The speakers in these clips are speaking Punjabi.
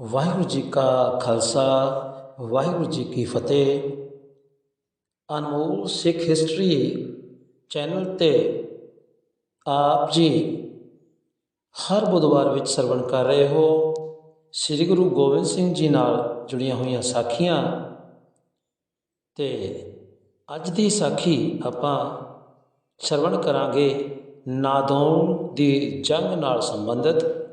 ਵਾਹਿਗੁਰੂ ਜੀ ਕਾ ਖਾਲਸਾ, ਵਾਹਿਗੁਰੂ ਜੀ ਕੀ ਫਤਿਹ। ਅਨਮੋਲ ਸਿੱਖ ਹਿਸਟਰੀ ਚੈਨਲ ਤੇ ਆਪ ਜੀ ਹਰ ਬੁੱਧਵਾਰ ਵਿੱਚ ਸਰਵਣ ਕਰ ਰਹੇ ਹੋ। ਸ੍ਰੀ ਗੁਰੂ ਗੋਬਿੰਦ ਸਿੰਘ ਜੀ ਨਾਲ ਜੁੜੀਆਂ ਹੋਈਆਂ ਸਾਖੀਆਂ। ਤੇ ਅੱਜ ਦੀ ਸਾਖੀ ਆਪਾਂ ਸਰਵਣ ਕਰਾਂਗੇ ਨਾਦੌਣ ਦੀ ਜੰਗ ਨਾਲ ਸੰਬੰਧਿਤ।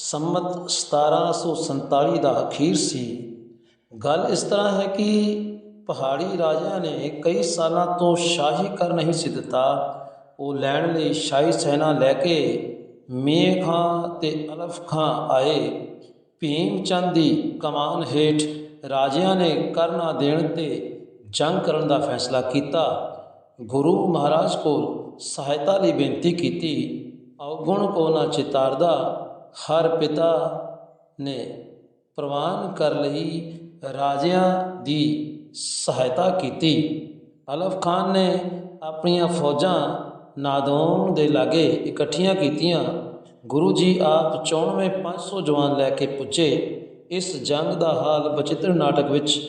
ਸੰਮਤ 1747 ਦਾ ਅਖੀਰ ਸੀ। ਗੱਲ ਇਸ ਤਰ੍ਹਾਂ ਹੈ ਕਿ ਪਹਾੜੀ ਰਾਜਿਆਂ ਨੇ ਕਈ ਸਾਲਾਂ ਤੋਂ ਸ਼ਾਹੀ ਕਰ ਨਹੀਂ ਸੀ ਦਿੱਤਾ। ਉਹ ਲੈਣ ਲਈ ਸ਼ਾਹੀ ਸੈਨਾ ਲੈ ਕੇ ਮੇਖ ਖਾਂ ਤੇ ਅਲਫ ਖਾਂ ਆਏ। ਭੀਮ ਚੰਦ ਦੀ ਕਮਾਨ ਹੇਠ ਰਾਜਿਆਂ ਨੇ ਕਰ ਨਾ ਦੇਣ ਤੇ ਜੰਗ ਕਰਨ ਦਾ ਫੈਸਲਾ ਕੀਤਾ। ਗੁਰੂ ਮਹਾਰਾਜ ਕੋਲ ਸਹਾਇਤਾ ਲਈ ਬੇਨਤੀ ਕੀਤੀ। ਔਗੁਣ ਕੋ ਨਾ ਚਿਤਾਰਦਾ। ਹਰ ਪਿਤਾ ਨੇ ਪ੍ਰਵਾਨ ਕਰ ਲਈ ਰਾਜਿਆਂ ਦੀ ਸਹਾਇਤਾ ਕੀਤੀ। ਅਲਫ ਖਾਨ ਨੇ ਆਪਣੀਆਂ ਫੌਜਾਂ ਨਾਦੌਣ ਦੇ ਲਾਗੇ ਇਕੱਠੀਆਂ ਕੀਤੀਆਂ। ਗੁਰੂ ਜੀ ਆਪ 94 500 ਜਵਾਨ ਲੈ ਕੇ ਪੁੱਜੇ। ਇਸ ਜੰਗ ਦਾ ਹਾਲ ਬਚਿੱਤਰ ਨਾਟਕ ਵਿੱਚ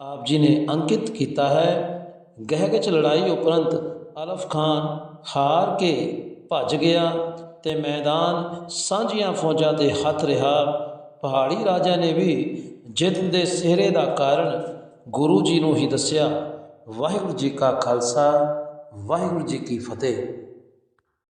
ਆਪ ਜੀ ਨੇ ਅੰਕਿਤ ਕੀਤਾ ਹੈ। ਗਹਿਗਚ ਲੜਾਈ ਉਪਰੰਤ ਅਲਫ ਖਾਨ ਹਾਰ ਕੇ ਭੱਜ ਗਿਆ ਤੇ ਮੈਦਾਨ ਸਾਂਝੀਆਂ ਫੌਜਾਂ ਦੇ ਹੱਥ ਰਿਹਾ। ਪਹਾੜੀ ਰਾਜਾ ਨੇ ਵੀ ਜਿੱਤ ਦੇ ਸਿਹਰੇ ਦਾ ਕਾਰਨ ਗੁਰੂ ਜੀ ਨੂੰ ਹੀ ਦੱਸਿਆ। ਵਾਹਿਗੁਰੂ ਜੀ ਕਾ ਖਾਲਸਾ, ਵਾਹਿਗੁਰੂ ਜੀ ਕੀ ਫਤਿਹ।